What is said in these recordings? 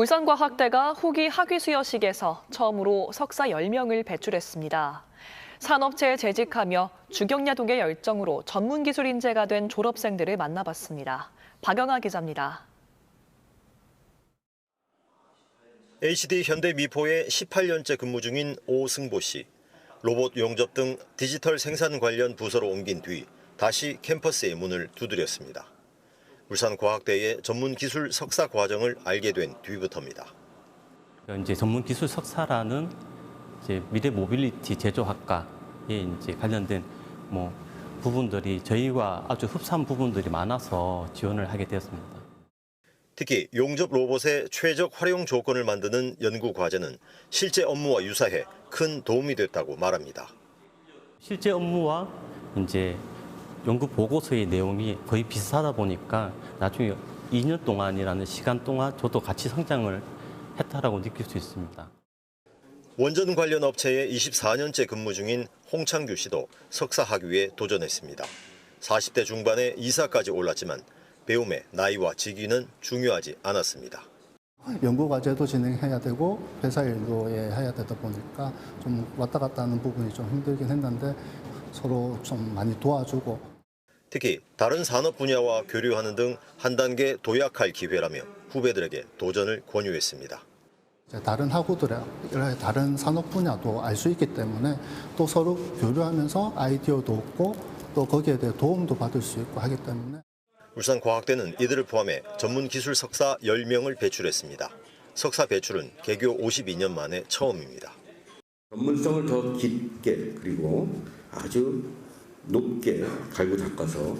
울산과학대가 후기 학위 수여식에서 처음으로 석사 10명을 배출했습니다. 산업체에 재직하며 주경야독의 열정으로 전문기술 인재가 된 졸업생들을 만나봤습니다. 박영아 기자입니다. HD 현대미포에 18년째 근무 중인 오승보 씨. 로봇 용접 등 디지털 생산 관련 부서로 옮긴 뒤 다시 캠퍼스의 문을 두드렸습니다. 울산과학대의 전문기술 석사 과정을 알게 된 뒤부터입니다. 이제 전문 기술 석사라는 이제 미래 모빌리티 제조학과에 이제 관련된 뭐 부분들이 저희와 아주 흡사한 부분들이 많아서 지원을 하게 되었습니다. 특히 용접 로봇의 최적 활용 조건을 만드는 연구 과제는 실제 업무와 유사해 큰 도움이 됐다고 말합니다. 실제 업무와 이제 연구 보고서의 내용이 거의 비슷하다 보니까 나중에 2년 동안이라는 시간 동안 저도 같이 성장을 했다라고 느낄 수 있습니다. 원전 관련 업체에 24년째 근무 중인 홍창규 씨도 석사 학위에 도전했습니다. 40대 중반에 이사까지 올랐지만 배움의 나이와 직위는 중요하지 않았습니다. 연구 과제도 진행해야 되고 회사 일도 예, 해야 되다 보니까 좀 왔다 갔다 하는 부분이 좀 힘들긴 했는데 서로 좀 많이 도와주고 특히 다른 산업 분야와 교류하는 등 한 단계 도약할 기회라며 후배들에게 도전을 권유했습니다. 다른 학우들의 다른 산업 분야도 알 수 있기 때문에 또 서로 교류하면서 아이디어도 얻고 또 거기에 대해 도움도 받을 수 있고 하기 때문에 울산과학대는 이들을 포함해 전문 기술 석사 10명을 배출했습니다. 석사 배출은 개교 52년 만에 처음입니다. 전문성을 더 깊게 그리고 아주 높게 갈고 닦아서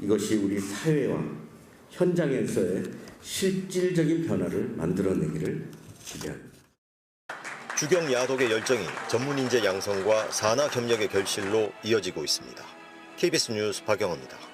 이것이 우리 사회와 현장에서의 실질적인 변화를 만들어내기를 기대합니다. 주경 야독의 열정이 전문 인재 양성과 산하 협력의 결실로 이어지고 있습니다. KBS 뉴스 박영호입니다.